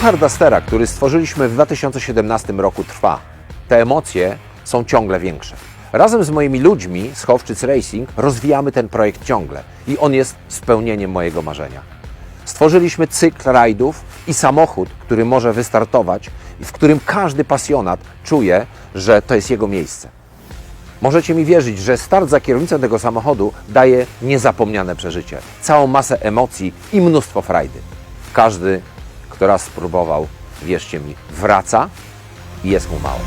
Puchar Dustera, który stworzyliśmy w 2017 roku trwa. Te emocje są ciągle większe. Razem z moimi ludźmi z Chowczyc Racing rozwijamy ten projekt ciągle i on jest spełnieniem mojego marzenia. Stworzyliśmy cykl rajdów i samochód, który może wystartować i w którym każdy pasjonat czuje, że to jest jego miejsce. Możecie mi wierzyć, że start za kierownicą tego samochodu daje niezapomniane przeżycie, całą masę emocji i mnóstwo frajdy. Każdy, kto raz spróbował, wierzcie mi, wraca i jest mu mało.